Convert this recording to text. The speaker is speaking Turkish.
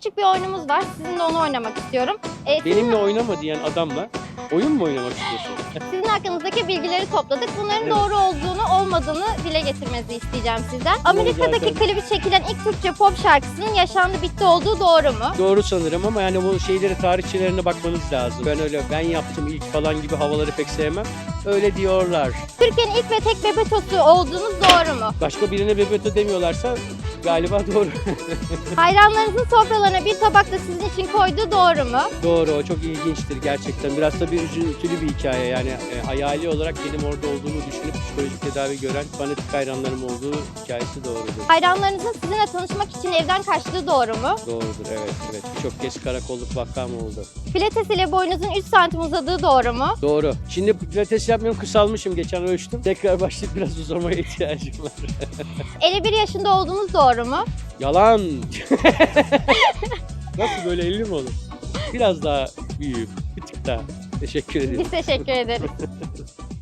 küçük bir oyunumuz var. Sizinle onu oynamak istiyorum. Ee, sizin, Benimle oynama diyen adamla oyun mu oynamak istiyorsun? sizin hakkınızdaki bilgileri topladık. Bunların Evet. doğru olduğunu, olmadığını dile getirmenizi isteyeceğim sizden. Amerika'daki zaten. klibi çekilen ilk Türkçe pop şarkısının yaşandı bitti olduğu doğru mu? Doğru sanırım ama yani bu şeyleri tarihçelerine bakmanız lazım. Ben öyle ben yaptım ilk falan gibi havaları pek sevmem. Öyle diyorlar. Türkiye'nin ilk ve tek bebetosu olduğunuz doğru mu? Başka birine bebeto demiyorlarsa galiba doğru. Hayranlarınızın sofralarına bir tabak da sizin için koyduğu doğru mu? doğru o çok ilginçtir gerçekten. Biraz da bir üzüntülü bir hikaye yani e, hayali olarak benim orada olduğumu düşünüp psikolojik tedavi gören fanatik hayranlarım olduğu hikayesi doğrudur. Hayranlarınızın sizinle tanışmak için evden kaçtığı doğru mu? Doğrudur evet evet. Birçok kez karakolluk vakam oldu. Pilates ile boyunuzun 3 santim uzadığı doğru mu? Doğru. Şimdi pilates yapmıyorum kısalmışım geçen ölçtüm. Tekrar başlayıp biraz uzamaya ihtiyacım var. 51 yaşında olduğunuz doğru mu? Yalan. Nasıl böyle 50 mi olur? Biraz daha büyüğüm. Bir tık daha. Teşekkür ederim. Biz teşekkür ederiz.